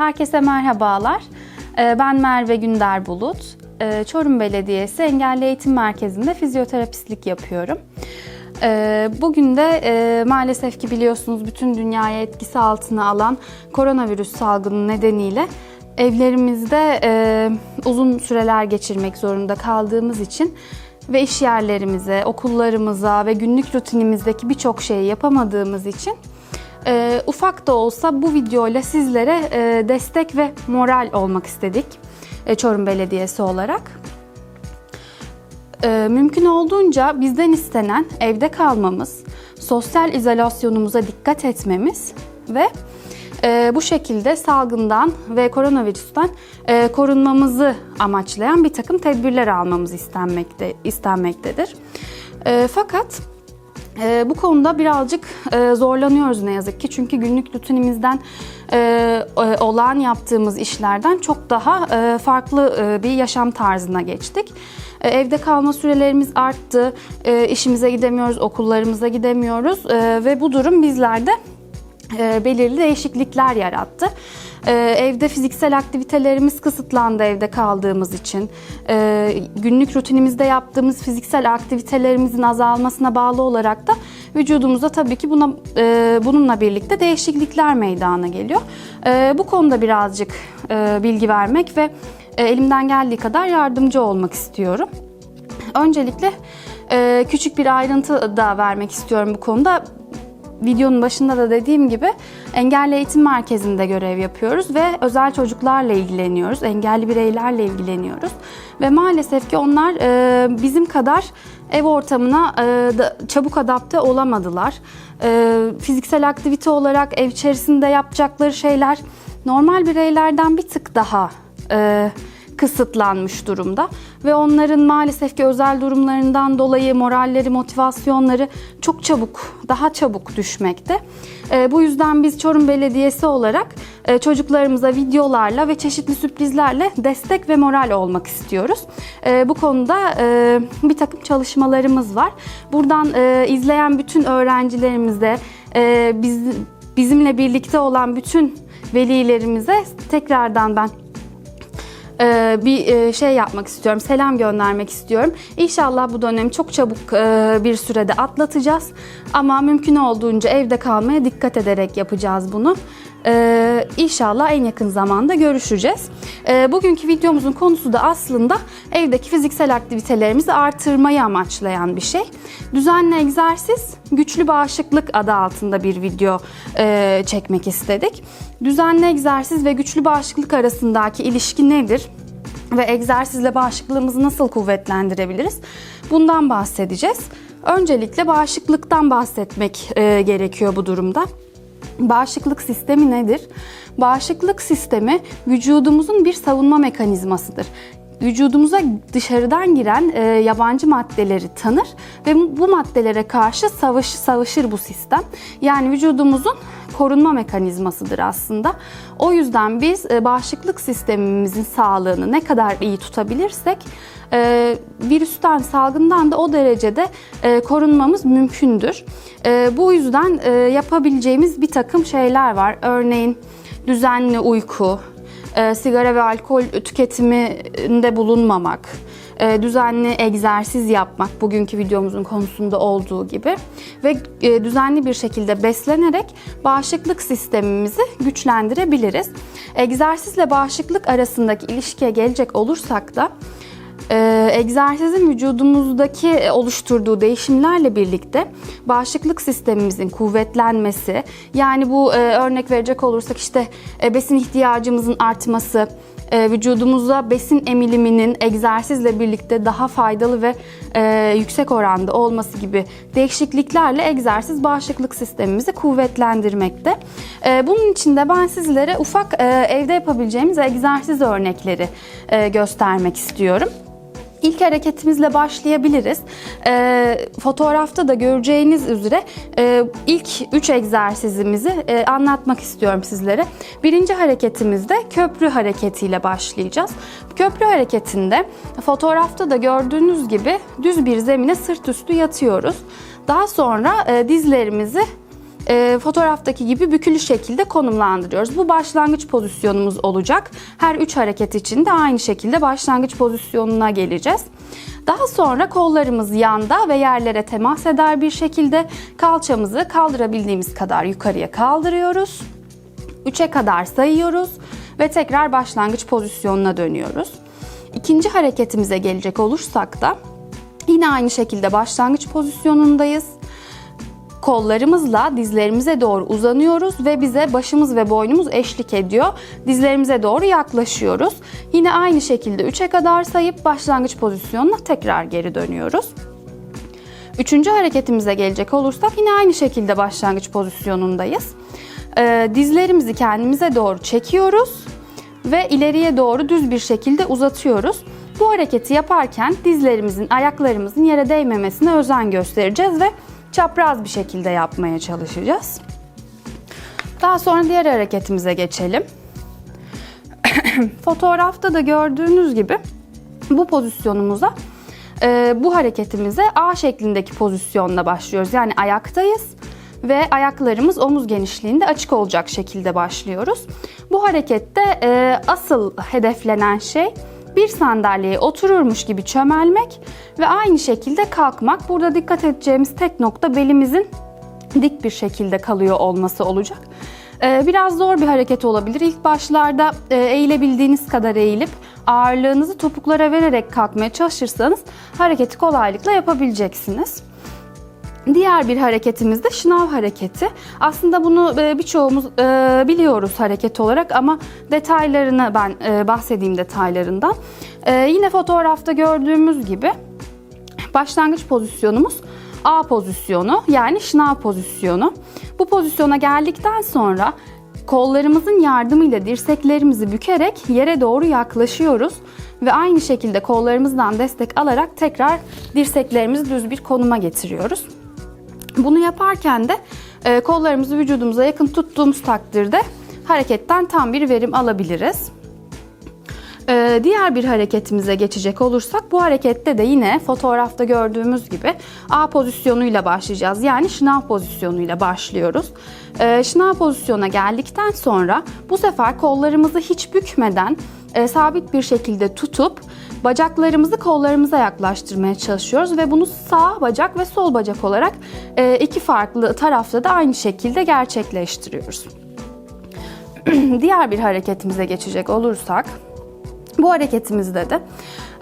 Herkese merhabalar. Ee, Ben Merve Günder Bulut. Ee, Çorum Belediyesi Engelli Eğitim Merkezi'nde fizyoterapistlik yapıyorum. Ee, Bugün de e, maalesef ki biliyorsunuz bütün dünyayı etkisi altına alan koronavirüs salgını nedeniyle evlerimizde e, uzun süreler geçirmek zorunda kaldığımız için ve iş yerlerimize, okullarımıza ve günlük rutinimizdeki birçok şeyi yapamadığımız için e, ufak da olsa bu videoyla sizlere e, destek ve moral olmak istedik e, Çorum Belediyesi olarak. E, mümkün olduğunca bizden istenen evde kalmamız, sosyal izolasyonumuza dikkat etmemiz ve e, bu şekilde salgından ve koronavirüsten e, korunmamızı amaçlayan bir takım tedbirler almamız istenmekte istenmektedir. E, fakat e, bu konuda birazcık e, zorlanıyoruz ne yazık ki çünkü günlük rutinimizden e, e, olağan yaptığımız işlerden çok daha e, farklı e, bir yaşam tarzına geçtik. E, evde kalma sürelerimiz arttı, e, işimize gidemiyoruz, okullarımıza gidemiyoruz e, ve bu durum bizlerde e, belirli değişiklikler yarattı. E, evde fiziksel aktivitelerimiz kısıtlandı evde kaldığımız için. E, günlük rutinimizde yaptığımız fiziksel aktivitelerimizin azalmasına bağlı olarak da vücudumuzda tabii ki buna e, bununla birlikte değişiklikler meydana geliyor. E, bu konuda birazcık e, bilgi vermek ve e, elimden geldiği kadar yardımcı olmak istiyorum. Öncelikle küçük bir ayrıntı da vermek istiyorum bu konuda videonun başında da dediğim gibi engelli eğitim merkezinde görev yapıyoruz ve özel çocuklarla ilgileniyoruz, engelli bireylerle ilgileniyoruz ve maalesef ki onlar e, bizim kadar ev ortamına e, da, çabuk adapte olamadılar. E, fiziksel aktivite olarak ev içerisinde yapacakları şeyler normal bireylerden bir tık daha e, kısıtlanmış durumda ve onların maalesef ki özel durumlarından dolayı moralleri, motivasyonları çok çabuk, daha çabuk düşmekte. E, bu yüzden biz Çorum Belediyesi olarak e, çocuklarımıza videolarla ve çeşitli sürprizlerle destek ve moral olmak istiyoruz. E, bu konuda e, bir takım çalışmalarımız var. Buradan e, izleyen bütün öğrencilerimize, biz, bizimle birlikte olan bütün velilerimize tekrardan ben e, bir e, şey yapmak istiyorum, selam göndermek istiyorum. İnşallah bu dönemi çok çabuk e, bir sürede atlatacağız. Ama mümkün olduğunca evde kalmaya dikkat ederek yapacağız bunu. Ee, inşallah en yakın zamanda görüşeceğiz. Ee, bugünkü videomuzun konusu da aslında evdeki fiziksel aktivitelerimizi artırmayı amaçlayan bir şey. Düzenli egzersiz, güçlü bağışıklık adı altında bir video e, çekmek istedik. Düzenli egzersiz ve güçlü bağışıklık arasındaki ilişki nedir? Ve egzersizle bağışıklığımızı nasıl kuvvetlendirebiliriz? Bundan bahsedeceğiz. Öncelikle bağışıklıktan bahsetmek e, gerekiyor bu durumda. Bağışıklık sistemi nedir? Bağışıklık sistemi vücudumuzun bir savunma mekanizmasıdır. Vücudumuza dışarıdan giren e, yabancı maddeleri tanır ve bu maddelere karşı savaş, savaşır bu sistem. Yani vücudumuzun korunma mekanizmasıdır aslında. O yüzden biz e, bağışıklık sistemimizin sağlığını ne kadar iyi tutabilirsek e, virüsten, salgından da o derecede e, korunmamız mümkündür. E, bu yüzden e, yapabileceğimiz bir takım şeyler var. Örneğin düzenli uyku, e, sigara ve alkol tüketiminde bulunmamak, e, düzenli egzersiz yapmak bugünkü videomuzun konusunda olduğu gibi ve e, düzenli bir şekilde beslenerek bağışıklık sistemimizi güçlendirebiliriz. Egzersizle bağışıklık arasındaki ilişkiye gelecek olursak da ee, egzersizin vücudumuzdaki oluşturduğu değişimlerle birlikte bağışıklık sistemimizin kuvvetlenmesi, yani bu e, örnek verecek olursak işte e, besin ihtiyacımızın artması, e, vücudumuza besin emiliminin egzersizle birlikte daha faydalı ve e, yüksek oranda olması gibi değişikliklerle egzersiz bağışıklık sistemimizi kuvvetlendirmekte. E, bunun için de ben sizlere ufak e, evde yapabileceğimiz egzersiz örnekleri e, göstermek istiyorum. İlk hareketimizle başlayabiliriz. E, fotoğrafta da göreceğiniz üzere e, ilk üç egzersizimizi e, anlatmak istiyorum sizlere. Birinci hareketimizde köprü hareketiyle başlayacağız. Köprü hareketinde fotoğrafta da gördüğünüz gibi düz bir zemine sırt üstü yatıyoruz. Daha sonra e, dizlerimizi e, fotoğraftaki gibi bükülü şekilde konumlandırıyoruz. Bu başlangıç pozisyonumuz olacak. Her üç hareket için de aynı şekilde başlangıç pozisyonuna geleceğiz. Daha sonra kollarımız yanda ve yerlere temas eder bir şekilde kalçamızı kaldırabildiğimiz kadar yukarıya kaldırıyoruz. 3'e kadar sayıyoruz ve tekrar başlangıç pozisyonuna dönüyoruz. İkinci hareketimize gelecek olursak da yine aynı şekilde başlangıç pozisyonundayız. Kollarımızla dizlerimize doğru uzanıyoruz ve bize başımız ve boynumuz eşlik ediyor. Dizlerimize doğru yaklaşıyoruz. Yine aynı şekilde 3'e kadar sayıp başlangıç pozisyonuna tekrar geri dönüyoruz. Üçüncü hareketimize gelecek olursak yine aynı şekilde başlangıç pozisyonundayız. Ee, dizlerimizi kendimize doğru çekiyoruz ve ileriye doğru düz bir şekilde uzatıyoruz. Bu hareketi yaparken dizlerimizin, ayaklarımızın yere değmemesine özen göstereceğiz ve çapraz bir şekilde yapmaya çalışacağız. Daha sonra diğer hareketimize geçelim. Fotoğrafta da gördüğünüz gibi bu pozisyonumuza, e, bu hareketimize A şeklindeki pozisyonla başlıyoruz. Yani ayaktayız ve ayaklarımız omuz genişliğinde açık olacak şekilde başlıyoruz. Bu harekette e, asıl hedeflenen şey bir sandalyeye otururmuş gibi çömelmek ve aynı şekilde kalkmak. Burada dikkat edeceğimiz tek nokta belimizin dik bir şekilde kalıyor olması olacak. Ee, Biraz zor bir hareket olabilir. İlk başlarda e, eğilebildiğiniz kadar eğilip ağırlığınızı topuklara vererek kalkmaya çalışırsanız hareketi kolaylıkla yapabileceksiniz. Diğer bir hareketimiz de şınav hareketi. Aslında bunu e, birçoğumuz e, biliyoruz hareket olarak ama detaylarını ben e, bahsedeyim detaylarından. Yine fotoğrafta gördüğümüz gibi başlangıç pozisyonumuz A pozisyonu yani şınav pozisyonu. Bu pozisyona geldikten sonra kollarımızın yardımıyla dirseklerimizi bükerek yere doğru yaklaşıyoruz ve aynı şekilde kollarımızdan destek alarak tekrar dirseklerimizi düz bir konuma getiriyoruz. Bunu yaparken de e, kollarımızı vücudumuza yakın tuttuğumuz takdirde hareketten tam bir verim alabiliriz. Ee, diğer bir hareketimize geçecek olursak bu harekette de yine fotoğrafta gördüğümüz gibi A pozisyonuyla başlayacağız. Yani şınav pozisyonuyla başlıyoruz. Ee, şınav pozisyona geldikten sonra bu sefer kollarımızı hiç bükmeden e, sabit bir şekilde tutup bacaklarımızı kollarımıza yaklaştırmaya çalışıyoruz ve bunu sağ bacak ve sol bacak olarak e, iki farklı tarafta da aynı şekilde gerçekleştiriyoruz. Diğer bir hareketimize geçecek olursak bu hareketimizde de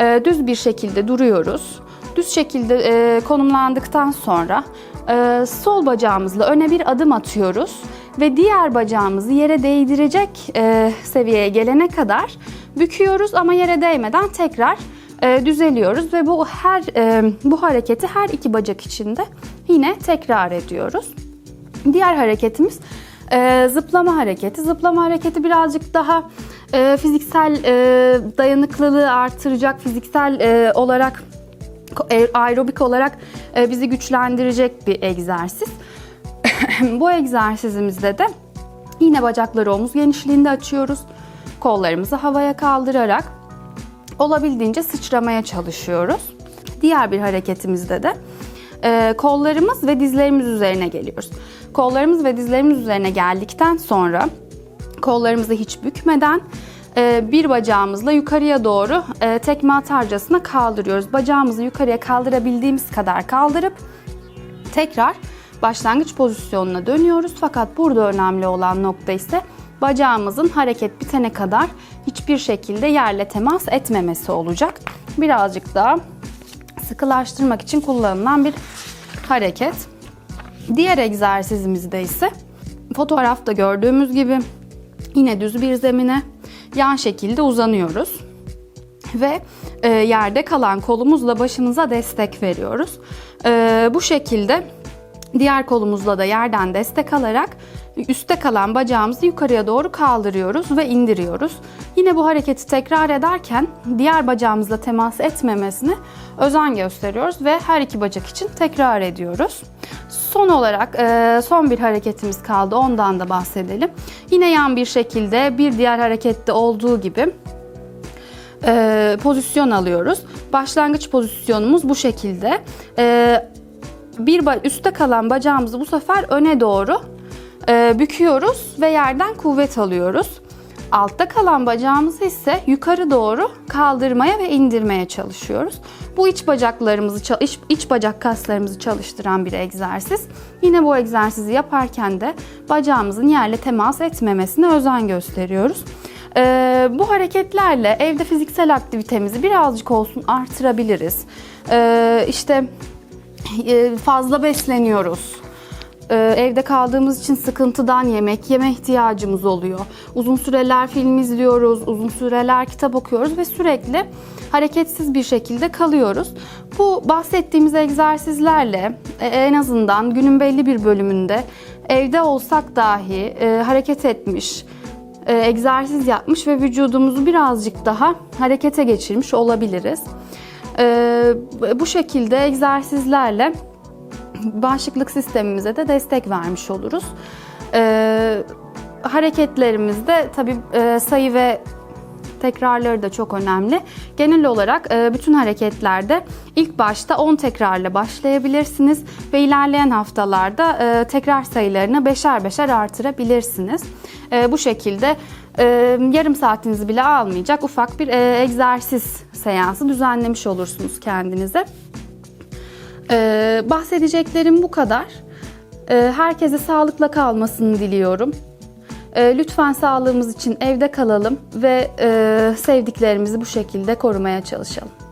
e, düz bir şekilde duruyoruz. Düz şekilde e, konumlandıktan sonra e, sol bacağımızla öne bir adım atıyoruz ve diğer bacağımızı yere değdirecek e, seviyeye gelene kadar büküyoruz ama yere değmeden tekrar e, düzeliyoruz ve bu her e, bu hareketi her iki bacak içinde yine tekrar ediyoruz. Diğer hareketimiz e, zıplama hareketi. Zıplama hareketi birazcık daha e, fiziksel e, dayanıklılığı artıracak, fiziksel e, olarak e, aerobik olarak e, bizi güçlendirecek bir egzersiz. Bu egzersizimizde de yine bacakları omuz genişliğinde açıyoruz. Kollarımızı havaya kaldırarak olabildiğince sıçramaya çalışıyoruz. Diğer bir hareketimizde de e, kollarımız ve dizlerimiz üzerine geliyoruz. Kollarımız ve dizlerimiz üzerine geldikten sonra kollarımızı hiç bükmeden e, bir bacağımızla yukarıya doğru e, tekme atarcasına kaldırıyoruz. Bacağımızı yukarıya kaldırabildiğimiz kadar kaldırıp tekrar başlangıç pozisyonuna dönüyoruz. Fakat burada önemli olan nokta ise bacağımızın hareket bitene kadar hiçbir şekilde yerle temas etmemesi olacak. Birazcık daha sıkılaştırmak için kullanılan bir hareket. Diğer egzersizimizde ise fotoğrafta gördüğümüz gibi yine düz bir zemine yan şekilde uzanıyoruz. Ve e, yerde kalan kolumuzla başımıza destek veriyoruz. E, bu şekilde diğer kolumuzla da yerden destek alarak üstte kalan bacağımızı yukarıya doğru kaldırıyoruz ve indiriyoruz. Yine bu hareketi tekrar ederken diğer bacağımızla temas etmemesine özen gösteriyoruz ve her iki bacak için tekrar ediyoruz. Son olarak e, son bir hareketimiz kaldı. Ondan da bahsedelim. Yine yan bir şekilde bir diğer harekette olduğu gibi e, pozisyon alıyoruz. Başlangıç pozisyonumuz bu şekilde. E, bir üstte kalan bacağımızı bu sefer öne doğru e, büküyoruz ve yerden kuvvet alıyoruz. Altta kalan bacağımızı ise yukarı doğru kaldırmaya ve indirmeye çalışıyoruz. Bu iç bacaklarımızı, iç, iç bacak kaslarımızı çalıştıran bir egzersiz. Yine bu egzersizi yaparken de bacağımızın yerle temas etmemesine özen gösteriyoruz. Ee, bu hareketlerle evde fiziksel aktivitemizi birazcık olsun artırabiliriz. Ee, işte e, fazla besleniyoruz. Ee, evde kaldığımız için sıkıntıdan yemek yeme ihtiyacımız oluyor. Uzun süreler film izliyoruz, uzun süreler kitap okuyoruz ve sürekli hareketsiz bir şekilde kalıyoruz. Bu bahsettiğimiz egzersizlerle e, en azından günün belli bir bölümünde evde olsak dahi e, hareket etmiş, e, egzersiz yapmış ve vücudumuzu birazcık daha harekete geçirmiş olabiliriz. Bu şekilde egzersizlerle bağışıklık sistemimize de destek vermiş oluruz. Ee, hareketlerimizde tabii e, sayı ve tekrarları da çok önemli. Genel olarak e, bütün hareketlerde ilk başta 10 tekrarla başlayabilirsiniz ve ilerleyen haftalarda e, tekrar sayılarını beşer beşer artırabilirsiniz. E, bu şekilde e, yarım saatinizi bile almayacak ufak bir e, egzersiz seansı düzenlemiş olursunuz kendinize. Ee, bahsedeceklerim bu kadar. Ee, herkese sağlıkla kalmasını diliyorum. Ee, lütfen sağlığımız için evde kalalım ve e, sevdiklerimizi bu şekilde korumaya çalışalım.